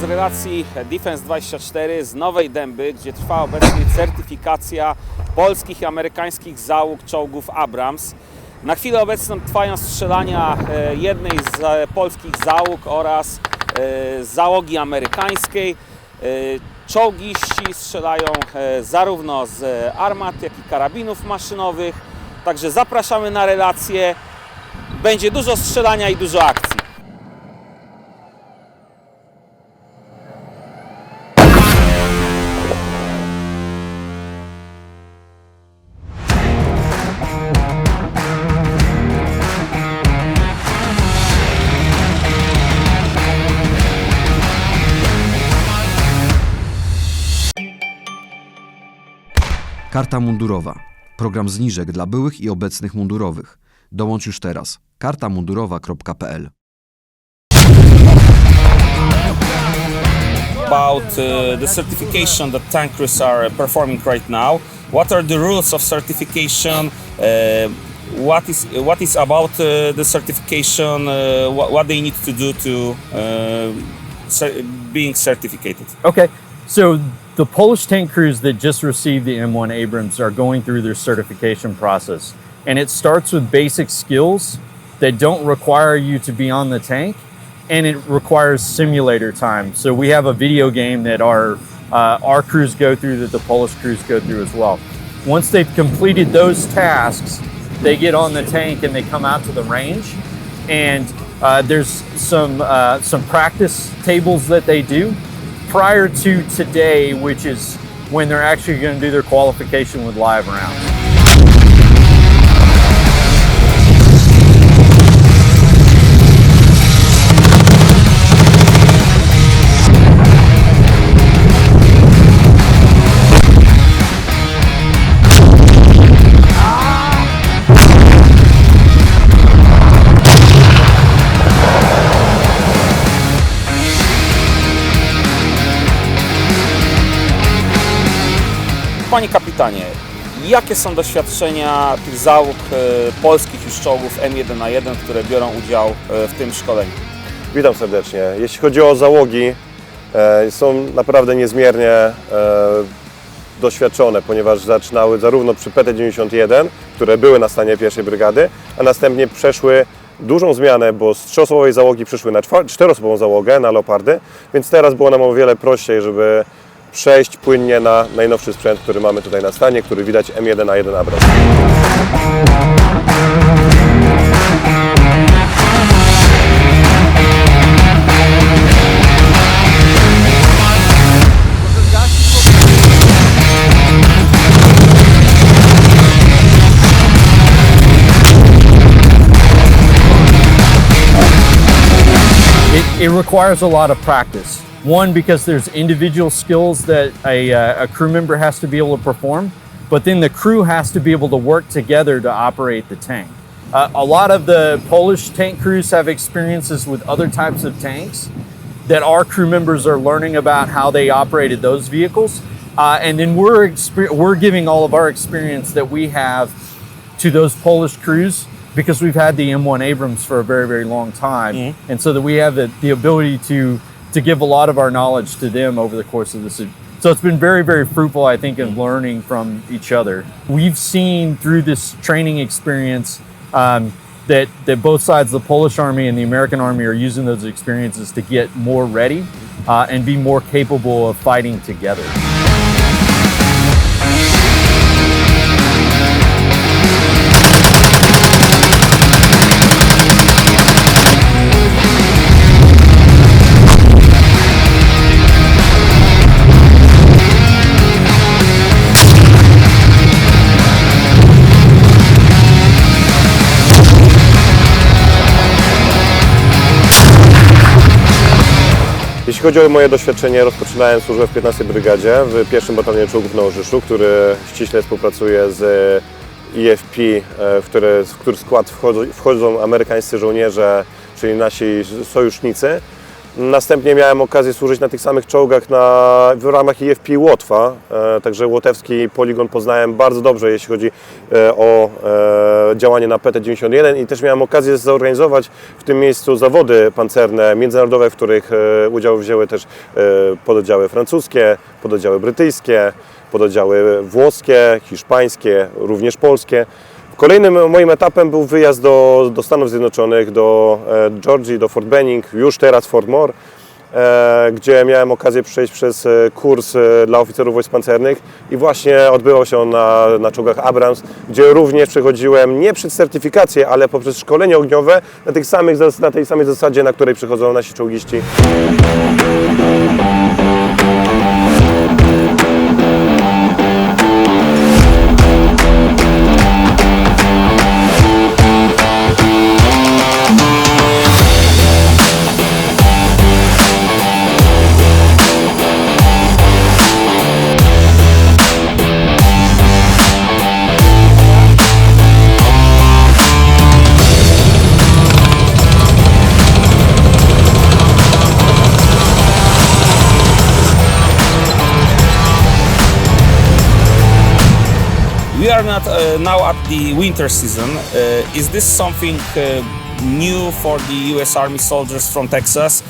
Z relacji Defense 24 z Nowej Dęby, gdzie trwa obecnie certyfikacja polskich i amerykańskich załóg czołgów Abrams. Na chwilę obecną trwają strzelania e, jednej z e, polskich załóg oraz e, załogi amerykańskiej. Czołgiści strzelają zarówno z armat, jak i karabinów maszynowych. Także zapraszamy na relacje. Będzie dużo strzelania i dużo akcji. Karta mundurowa. Program zniżek dla byłych i obecnych mundurowych. Dołącz już teraz. kartamundurowa.pl about uh, the certification that tankers are performing right now. What are the rules of certification? Uh, what is what is about uh, the certification? Uh, what, what they need to do to uh, being certificated? Okay, so the Polish tank crews that just received the M1 Abrams are going through their certification process. And it starts with basic skills that don't require you to be on the tank, and it requires simulator time. So we have a video game that our, uh, our crews go through, that the Polish crews go through as well. Once they've completed those tasks, they get on the tank and they come out to the range and uh, there's some uh, some practice tables that they do prior to today, which is when they're actually going to do their qualification with live rounds. Panie kapitanie, jakie są doświadczenia tych załóg e, polskich już czołgów M1A1, które biorą udział e, w tym szkoleniu? Witam serdecznie. Jeśli chodzi o załogi, e, są naprawdę niezmiernie doświadczone, ponieważ zaczynały zarówno przy PT-91, które były na stanie pierwszej brygady, a następnie przeszły dużą zmianę, bo z trzyosobowej załogi przyszły na czteroosobową załogę, na Leopardy, więc teraz było nam o wiele prościej, żeby przejść płynnie na najnowszy sprzęt, który mamy tutaj na stanie, który widać M1A1 Abrams. It, it requires a lot of practice. One, because there's individual skills that a, uh, a crew member has to be able to perform, but then the crew has to be able to work together to operate the tank. Uh, a lot of the Polish tank crews have experiences with other types of tanks that our crew members are learning about how they operated those vehicles. Uh, and then we're, exper- we're giving all of our experience that we have to those Polish crews because we've had the M1 Abrams for a very, very long time. And so that we have the, the ability to, to give a lot of our knowledge to them over the course of this. So it's been very, very fruitful, I think, in learning from each other. We've seen through this training experience um, that, that both sides, the Polish Army and the American Army, are using those experiences to get more ready uh, and be more capable of fighting together. Jeśli chodzi o moje doświadczenie, rozpoczynałem służbę w 15 Brygadzie w pierwszym batalionie czołgów na Orzyszu, który ściśle współpracuje z IFP, e, w który, w który skład wchodzą amerykańscy żołnierze, czyli nasi sojusznicy. Następnie miałem okazję służyć na tych samych czołgach na, w ramach IFP Łotwa, e, także łotewski poligon poznałem bardzo dobrze, jeśli chodzi e, o e, działanie na PT-91 i też miałem okazję zorganizować w tym miejscu zawody pancerne międzynarodowe, w których e, udział wzięły też e, pododdziały francuskie, pododdziały brytyjskie, pododdziały włoskie, hiszpańskie, również polskie. Kolejnym moim etapem był wyjazd do, do Stanów Zjednoczonych, do e, Georgii, do Fort Benning, już teraz Fort Moore, e, gdzie miałem okazję przejść przez e, kurs dla oficerów wojsk pancernych i właśnie odbywał się on na, na czołgach Abrams, gdzie również przechodziłem nie przez certyfikację, ale poprzez szkolenie ogniowe na, tych samych, na tej samej zasadzie, na której przychodzą nasi czołgiści. Are not uh, now at the winter season. Uh, is this something uh, new for the U.S. Army soldiers from Texas?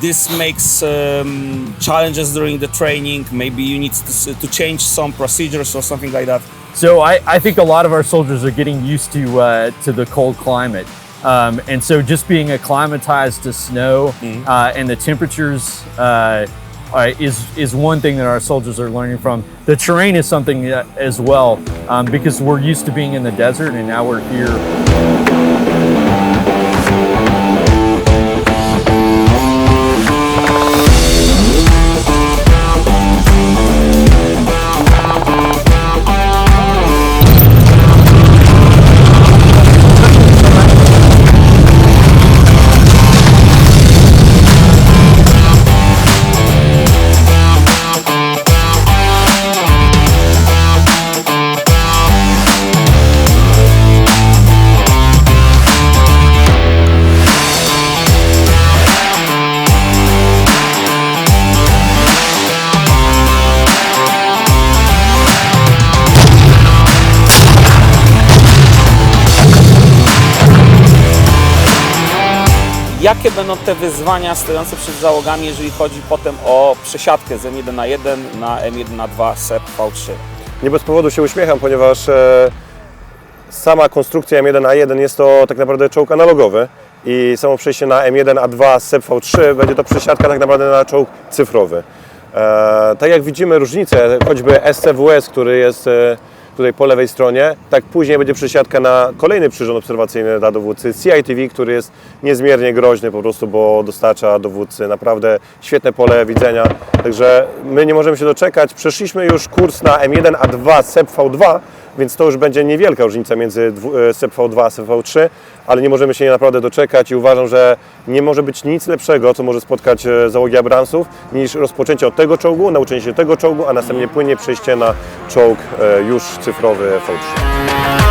This makes um, challenges during the training. Maybe you need to, to change some procedures or something like that. So I, I think a lot of our soldiers are getting used to uh, to the cold climate, um, and so just being acclimatized to snow uh, and the temperatures uh, uh, is is one thing that our soldiers are learning from. The terrain is something uh, as well um, because we're used to being in the desert, and now we're here. Jakie będą te wyzwania stojące przed załogami, jeżeli chodzi potem o przesiadkę z M1 na 1 na M1 na 2 SEP V3? Nie bez powodu się uśmiecham, ponieważ e, sama konstrukcja M1A1 jest to tak naprawdę czołg analogowy i samo przejście na M1A2 z SEP-V3 będzie to przesiadka tak naprawdę na czołg cyfrowy. E, tak jak widzimy różnicę, choćby SCWS, który jest e, tutaj po lewej stronie, tak później będzie przesiadka na kolejny przyrząd obserwacyjny dla dowódcy CITV, który jest niezmiernie groźny po prostu, bo dostarcza dowódcy naprawdę świetne pole widzenia. Także my nie możemy się doczekać. Przeszliśmy już kurs na M1A2 SEP-V2, więc to już będzie niewielka różnica między dwu- e, SEP-V2 a SEP-V3, ale nie możemy się naprawdę doczekać i uważam, że nie może być nic lepszego, co może spotkać e, załogi Abramsów, niż rozpoczęcie od tego czołgu, nauczenie się tego czołgu, a następnie płynnie przejście na czołg e, już cyfrowy V3.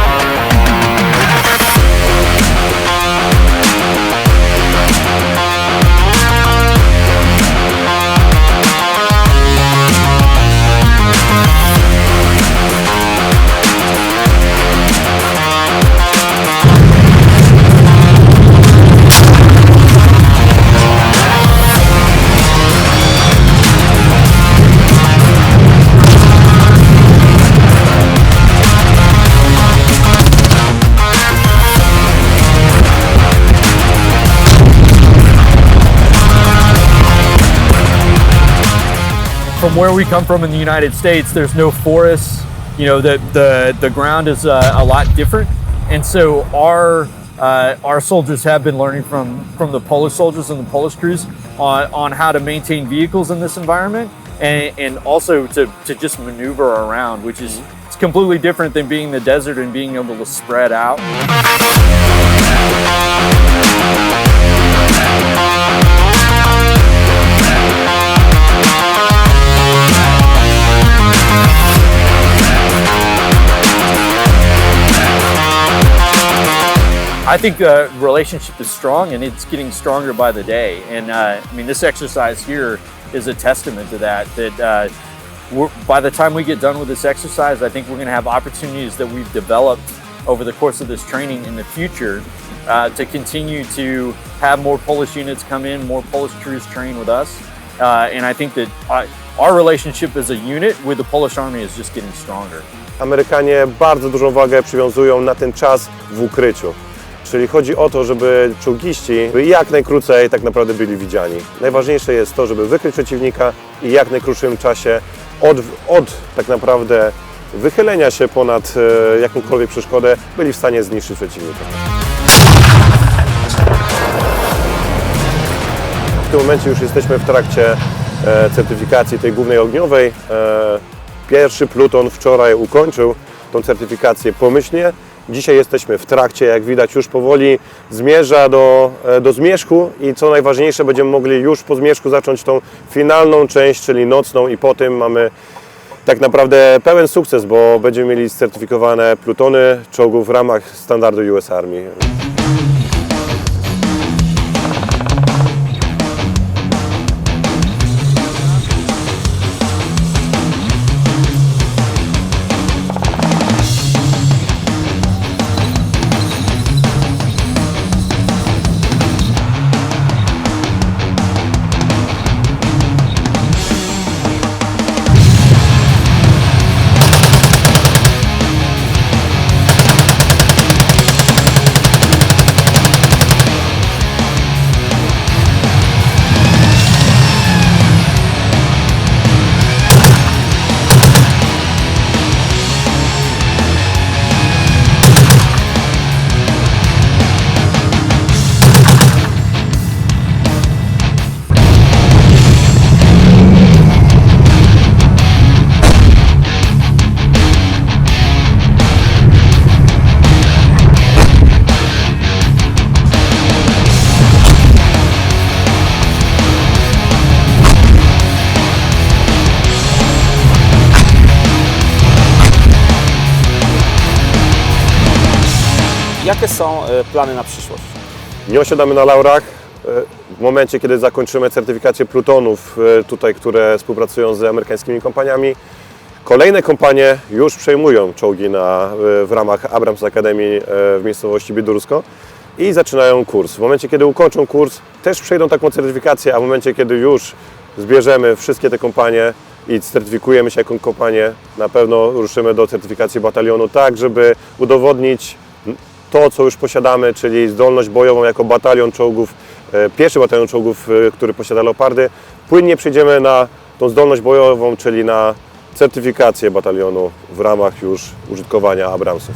From where we come from in the United States, there's no forests. You know, the the the ground is uh, a lot different, and so our uh, our soldiers have been learning from from the Polish soldiers and the Polish crews on on how to maintain vehicles in this environment, and and also to to just maneuver around, which is it's completely different than being in the desert and being able to spread out. I think the relationship is strong and it's getting stronger by the day. And uh, I mean, this exercise here is a testament to that. That uh, by the time we get done with this exercise, I think we're going to have opportunities that we've developed over the course of this training in the future uh, to continue to have more Polish units come in, more Polish crews train with us. Uh, and I think that uh, our relationship as a unit with the Polish Army is just getting stronger. Amerykanie bardzo dużą wagę przywiązują na ten czas w ukryciu. Czyli chodzi o to, żeby czołgiści jak najkrócej tak naprawdę byli widziani. Najważniejsze jest to, żeby wykryć przeciwnika i jak najkrótszym czasie od, od tak naprawdę wychylenia się ponad e, jakąkolwiek przeszkodę byli w stanie zniszczyć przeciwnika. W tym momencie już jesteśmy w trakcie e, certyfikacji tej głównej ogniowej. E, Pierwszy pluton wczoraj ukończył tą certyfikację pomyślnie. Dzisiaj jesteśmy w trakcie, jak widać już powoli zmierza do, e, do zmierzchu i co najważniejsze będziemy mogli już po zmierzchu zacząć tą finalną część, czyli nocną i po tym mamy tak naprawdę pełen sukces, bo będziemy mieli certyfikowane plutony czołgów w ramach standardu US Army. Jakie są e, plany na przyszłość? Nie osiadamy na laurach. E, W momencie, kiedy zakończymy certyfikację plutonów, e, tutaj, które współpracują z amerykańskimi kompaniami, kolejne kompanie już przejmują czołgi na, w ramach Abrams Akademii w miejscowości Bidursko i zaczynają kurs. W momencie, kiedy ukończą kurs, też przejdą taką certyfikację, a w momencie, kiedy już zbierzemy wszystkie te kompanie i certyfikujemy się jako kompanie, na pewno ruszymy do certyfikacji batalionu tak, żeby udowodnić to, co już posiadamy, czyli zdolność bojową jako batalion czołgów, e, pierwszy batalion czołgów, e, który posiada Leopardy, płynnie przejdziemy na tą zdolność bojową, czyli na certyfikację batalionu w ramach już użytkowania Abramsów.